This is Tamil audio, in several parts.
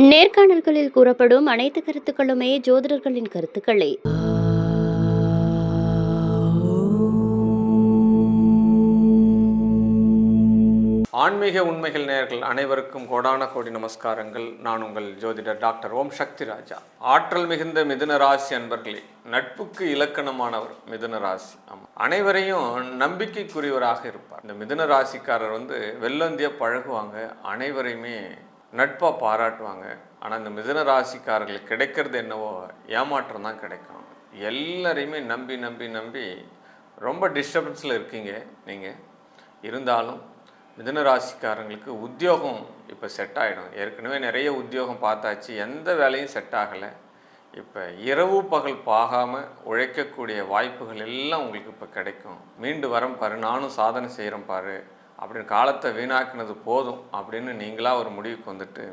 நேர்காணல்களில் கூறப்படும் அனைத்து கருத்துக்களுமே ஜோதிடர்களின் கருத்துக்களே. ஆன்மீக உண்மைகள் நேர்கள் அனைவருக்கும் கோடான கோடி நமஸ்காரங்கள். நான் உங்கள் ஜோதிடர் டாக்டர் ஓம் சக்தி ராஜா. ஆற்றல் மிகுந்த மிதுன ராசி அன்பர்களே நட்புக்கு இலக்கணமானவர் மிதுன ராசி. ஆமாம் அனைவரையும் நம்பிக்கைக்குரியவராக இருப்பார். இந்த மிதுன ராசிக்காரர் வந்து வெள்ளந்திய பழகுவாங்க. அனைவரையுமே நட்பாக பாராட்டுவாங்க. ஆனால் இந்த மிதன ராசிக்காரர்களுக்கு கிடைக்கிறது என்னவோ ஏமாற்றம் தான் கிடைக்கும். எல்லாரையுமே நம்பி நம்பி நம்பி ரொம்ப டிஸ்டர்பன்ஸில் இருக்கீங்க நீங்கள் இருந்தாலும் மிதன ராசிக்காரங்களுக்கு உத்தியோகம் இப்போ செட் ஆகிடும் ஏற்கனவே நிறைய உத்தியோகம் பார்த்தாச்சு. எந்த வேலையும் செட் ஆகலை. இப்போ இரவு பகல் பாகாமல் உழைக்கக்கூடிய வாய்ப்புகள் எல்லாம் உங்களுக்கு இப்போ கிடைக்கும். மீண்டு வரம் பாரு. நானும் சாதனை செய்கிறேன் பாரு. அப்படின்னு காலத்தை வீணாக்கினது போதும் அப்படின்னு நீங்களாக ஒரு முடிவுக்கு வந்துட்டு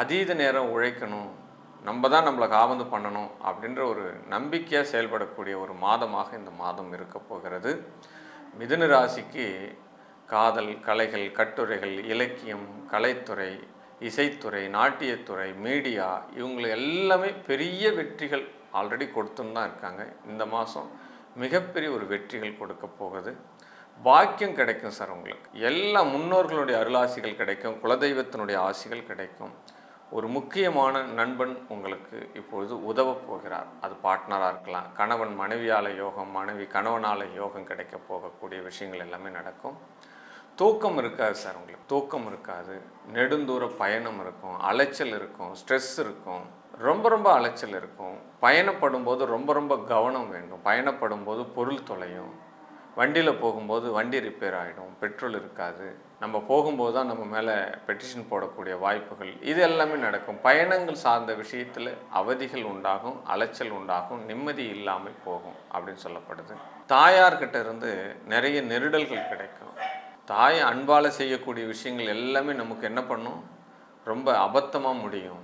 அதீத நேரம் உழைக்கணும் நம்ம தான் நம்மளை காபந்து பண்ணணும் அப்படின்ற ஒரு நம்பிக்கையாக செயல்படக்கூடிய ஒரு மாதமாக இந்த மாதம் இருக்க போகிறது. மிதுன ராசிக்கு காதல் கலைகள் கட்டுரைகள் இலக்கியம் கலைத்துறை இசைத்துறை நாட்டியத்துறை மீடியா இவங்களை எல்லாமே பெரிய வெற்றிகள் ஆல்ரெடி கொடுத்துன்னு தான் இருக்காங்க. இந்த மாதம் மிகப்பெரிய ஒரு வெற்றிகள் கொடுக்க போகுது. பாக்கியம் கிடைக்கும் சார் உங்களுக்கு. எல்லா முன்னோர்களுடைய அருளாசிகள் கிடைக்கும் குலதெய்வத்தினுடைய ஆசிகள் கிடைக்கும். ஒரு முக்கியமான நண்பன் உங்களுக்கு இப்பொழுது உதவப் போகிறார். அது பார்ட்னராக இருக்கலாம். கணவன் மனைவியால் யோகம் மனைவி கணவனால யோகம் கிடைக்க போகக்கூடிய விஷயங்கள் எல்லாமே நடக்கும். தூக்கம் இருக்காது சார் உங்களுக்கு. தூக்கம் இருக்காது. நெடுந்தூர பயணம் இருக்கும். அலைச்சல் இருக்கும். ஸ்ட்ரெஸ் இருக்கும். ரொம்ப ரொம்ப அலைச்சல் இருக்கும். பயணப்படும் போது ரொம்ப ரொம்ப கவனம் வேண்டும். பயணப்படும் போது பொருள் தொலையும். வண்டியில் போகும்போது வண்டி ரிப்பேர் ஆகிடும் பெட்ரோல் இருக்காது. நம்ம போகும்போது தான் நம்ம மேலே பெட்டிஷன் போடக்கூடிய வாய்ப்புகள். இது எல்லாமே நடக்கும். பயணங்கள் சார்ந்த விஷயத்தில் அவதிகள் உண்டாகும் அலைச்சல் உண்டாகும் நிம்மதி இல்லாமல் போகும் அப்படின்னு சொல்லப்படுது. தாயார்கிட்ட இருந்து நிறைய நெருடல்கள் கிடைக்கும். தாய் அன்பால் செய்யக்கூடிய விஷயங்கள் எல்லாமே நமக்கு என்ன பண்ணும்? ரொம்ப அபத்தமாக முடியும்.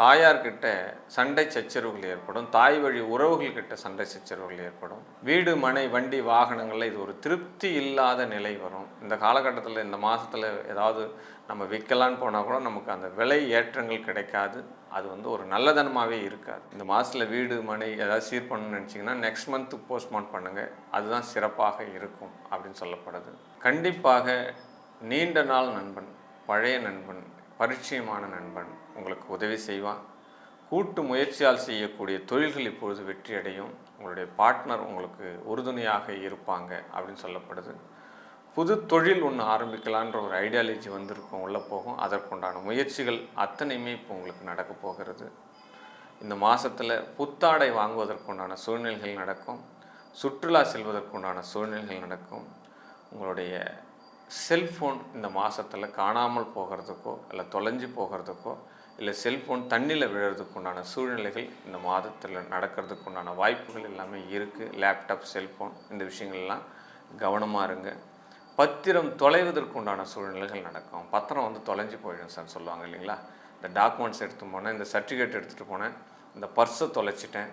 தாயார்கிட்ட சண்டை சச்சரவுகள் ஏற்படும். தாய் வழி உறவுகள்கிட்ட சண்டை சச்சரவுகள் ஏற்படும். வீடு மனை வண்டி வாகனங்களில் இது ஒரு திருப்தி இல்லாத நிலை வரும். இந்த காலகட்டத்தில் இந்த மாதத்தில் ஏதாவது நம்ம விற்கலான்னு போனால் கூட நமக்கு அந்த விலை ஏற்றங்கள் கிடைக்காது. அது வந்து ஒரு நல்லதனமாகவே இருக்காது. இந்த மாதத்தில் வீடு மனை ஏதாவது சீர் பண்ணணும்னு நினச்சிங்கன்னா நெக்ஸ்ட் மந்த்து போஸ்ட்மார்ட் பண்ணுங்கள் அதுதான் சிறப்பாக இருக்கும் அப்படின்னு சொல்லப்படுது. கண்டிப்பாக நீண்ட நாள் நண்பன் பழைய நண்பன் பரிச்சயமான நண்பன் உங்களுக்கு உதவி செய்வான். கூட்டு முயற்சியால் செய்யக்கூடிய தொழில்கள் இப்பொழுது வெற்றியடையும். உங்களுடைய பார்ட்னர் உங்களுக்கு உறுதுணையாக இருப்பாங்க அப்படின்னு சொல்லப்படுது. புது தொழில் ஒன்று ஆரம்பிக்கலான்ற ஒரு ஐடியாலஜி வந்திருக்கும் உள்ளே போகும். அதற்குண்டான முயற்சிகள் அத்தனையுமே இப்போ உங்களுக்கு நடக்க போகிறது. இந்த மாதத்தில் புத்தாடை வாங்குவதற்குண்டான சூழ்நிலைகள் நடக்கும். சுற்றுலா செல்வதற்குண்டான சூழ்நிலைகள் நடக்கும். உங்களுடைய செல்ஃபோன் இந்த மாதத்தில் காணாமல் போகிறதுக்கோ இல்லை தொலைஞ்சு போகிறதுக்கோ இல்லை செல்ஃபோன் தண்ணியில் விழுறதுக்கு உண்டான சூழ்நிலைகள் இந்த மாதத்தில் நடக்கிறதுக்கு உண்டான வாய்ப்புகள் எல்லாமே இருக்குது லேப்டாப் செல்ஃபோன் இந்த விஷயங்கள்லாம் கவனமாக இருங்க. பத்திரம் தொலைவதற்கு உண்டான சூழ்நிலைகள் நடக்கும். பத்திரம் வந்து தொலைஞ்சு போயிடும் சார் சொல்லுவாங்க இல்லைங்களா? இந்த டாக்குமெண்ட்ஸ் எடுத்து போனேன் இந்த சர்டிஃபிகேட் எடுத்துகிட்டு போனேன் இந்த பர்ஸை தொலைச்சிட்டேன்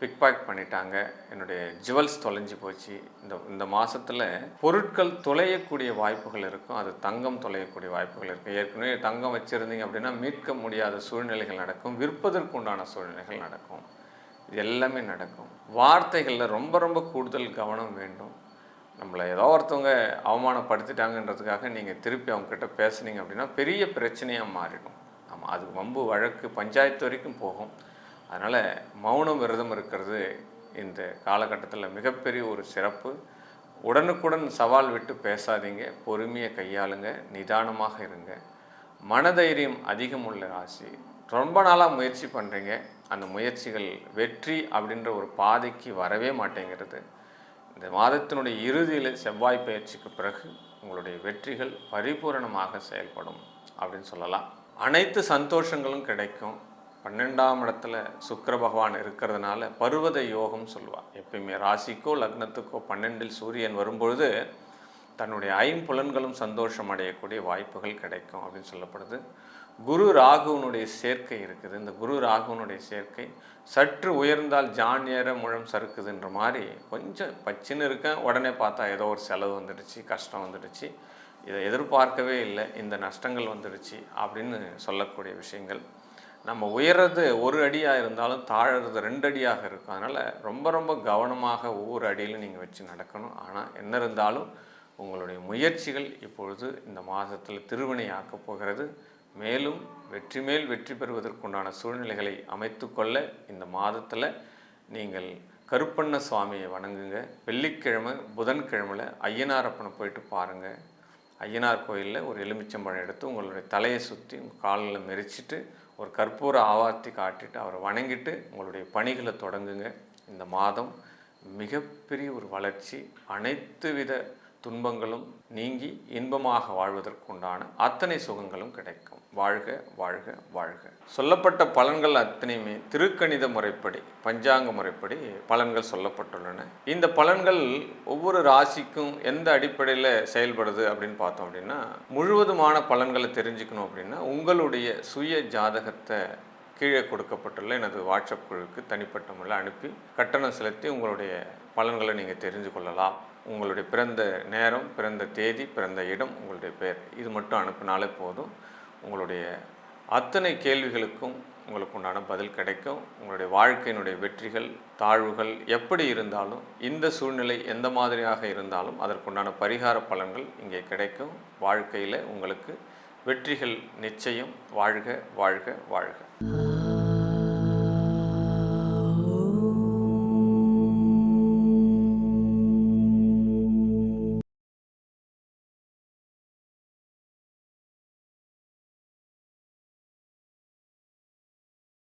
பிக் பேக் பண்ணிட்டாங்க. என்னுடைய ஜுவல்ஸ் தொலைஞ்சு போச்சு. இந்த இந்த மாதத்தில் பொருட்கள் தொலையக்கூடிய வாய்ப்புகள் இருக்கும். அது தங்கம் தொலையக்கூடிய வாய்ப்புகள் இருக்கும். ஏற்கனவே தங்கம் வச்சுருந்தீங்க அப்படின்னா மீட்க முடியாத சூழ்நிலைகள் நடக்கும். விற்பதற்கு உண்டான சூழ்நிலைகள் நடக்கும். இது எல்லாமே நடக்கும். வார்த்தைகளில் ரொம்ப ரொம்ப கூடுதல் கவனம் வேண்டும். நம்மளை ஏதோ ஒருத்தவங்க அவமானப்படுத்திட்டாங்கன்றதுக்காக நீங்கள் திருப்பி அவங்கக்கிட்ட பேசுனீங்க அப்படின்னா பெரிய பிரச்சனையாக மாறிடும். ஆமாம் அது வம்பு வழக்கு பஞ்சாயத்து வரைக்கும் போகும். அதனால் மௌனம் விரதம் இருக்கிறது இந்த காலகட்டத்தில் மிகப்பெரிய ஒரு சிறப்பு. உடனுக்குடன் சவால் விட்டு பேசாதீங்க பொறுமையை கையாளுங்க நிதானமாக இருங்க. மனதைரியம் அதிகம் உள்ள ராசி. ரொம்ப நாளாக முயற்சி பண்ணுறீங்க அந்த முயற்சிகள் வெற்றி அப்படின்ற ஒரு பாதைக்கு வரவே மாட்டேங்கிறது. இந்த மாதத்தினுடைய இறுதியில் செவ்வாய் பயிற்சிக்கு பிறகு உங்களுடைய வெற்றிகள் பரிபூரணமாக செயல்படும் அப்படின்னு சொல்லலாம். அனைத்து சந்தோஷங்களும் கிடைக்கும். பன்னெண்டாம் இடத்துல சுக்கர பகவான் இருக்கிறதுனால பருவத யோகம் சொல்லுவாள் எப்பயுமே ராசிக்கோ லக்னத்துக்கோ பன்னெண்டில் சூரியன் வரும்பொழுது தன்னுடைய ஐம்புலன்களும் சந்தோஷம் அடையக்கூடிய வாய்ப்புகள் கிடைக்கும் அப்படின்னு சொல்லப்படுது. குரு ராகுவனுடைய சேர்க்கை இருக்குது. இந்த குரு ராகுவனுடைய சேர்க்கை சற்று உயர்ந்தால் ஜான் முழம் சறுக்குதுன்ற மாதிரி கொஞ்சம் பச்சின்னு இருக்கேன். உடனே பார்த்தா ஏதோ ஒரு செலவு வந்துடுச்சு கஷ்டம் வந்துடுச்சு. இதை எதிர்பார்க்கவே இல்லை. இந்த நஷ்டங்கள் வந்துடுச்சு அப்படின்னு சொல்லக்கூடிய விஷயங்கள். நம்ம உயர்றது ஒரு அடியாக இருந்தாலும் தாழறது ரெண்டு அடியாக இருக்கும். அதனால் ரொம்ப ரொம்ப கவனமாக ஒவ்வொரு அடியிலும் நீங்கள் வச்சு நடக்கணும். ஆனால் என்ன இருந்தாலும் உங்களுடைய முயற்சிகள் இப்பொழுது இந்த மாதத்தில் திருவினையாக்கப் போகிறது. மேலும் வெற்றி மேல் வெற்றி பெறுவதற்குண்டான சூழ்நிலைகளை அமைத்துக்கொள்ள இந்த மாதத்தில் நீங்கள் கருப்பண்ண சுவாமியை வணங்குங்க. வெள்ளிக்கிழமை புதன்கிழமையில் ஐயனாரப்பனை போயிட்டு பாருங்கள் ஐயனார் கோயிலில் ஒரு எலுமிச்சம்பழம் எடுத்து உங்களுடைய தலையை சுற்றி உங்கள் காலில் மெரிச்சிட்டு ஒரு கற்பூர ஆவாத்தி காட்டிட்டு அவரை வணங்கிட்டு உங்களுடைய பணிகளை தொடங்குங்க. இந்த மாதம் மிகப்பெரிய ஒரு வளர்ச்சி அனைத்து வித துன்பங்களும் நீங்கி இன்பமாக வாழ்வதற்குண்டான அத்தனை சுகங்களும் கிடைக்கும். வாழ்க வாழ்க வாழ்க. சொல்லப்பட்ட பலன்கள் அத்தனையுமே திருக்கணித முறைப்படி பஞ்சாங்க முறைப்படி பலன்கள் சொல்லப்பட்டுள்ளன. இந்த பலன்கள் ஒவ்வொரு ராசிக்கும் எந்த அடிப்படையில் செயல்படுது அப்படின்னு பார்த்தோம் அப்படின்னா முழுவதுமான பலன்களை தெரிஞ்சுக்கணும் அப்படின்னா உங்களுடைய சுய ஜாதகத்தை கீழே கொடுக்கப்பட்டுள்ள எனது வாட்ஸ்அப் குழுவுக்கு தனிப்பட்ட முறையில் அனுப்பி கட்டணம் செலுத்தி உங்களுடைய பலன்களை நீங்கள் தெரிஞ்சு கொள்ளலாம். உங்களுடைய பிறந்த நேரம் பிறந்த தேதி பிறந்த இடம் உங்களுடைய பேர் இது மட்டும் அனுப்பினாலே போதும். உங்களுடைய அத்தனை கேள்விகளுக்கும் உங்களுக்கு உண்டான பதில் கிடைக்கும். உங்களுடைய வாழ்க்கையினுடைய வெற்றிகள் தாழ்வுகள் எப்படி இருந்தாலும் இந்த சூழ்நிலை எந்த மாதிரியாக இருந்தாலும் அதற்குண்டான பரிகார பலன்கள் இங்கே கிடைக்கும். வாழ்க்கையில் உங்களுக்கு வெற்றிகள் நிச்சயம். வாழ்க வாழ்க வாழ்க.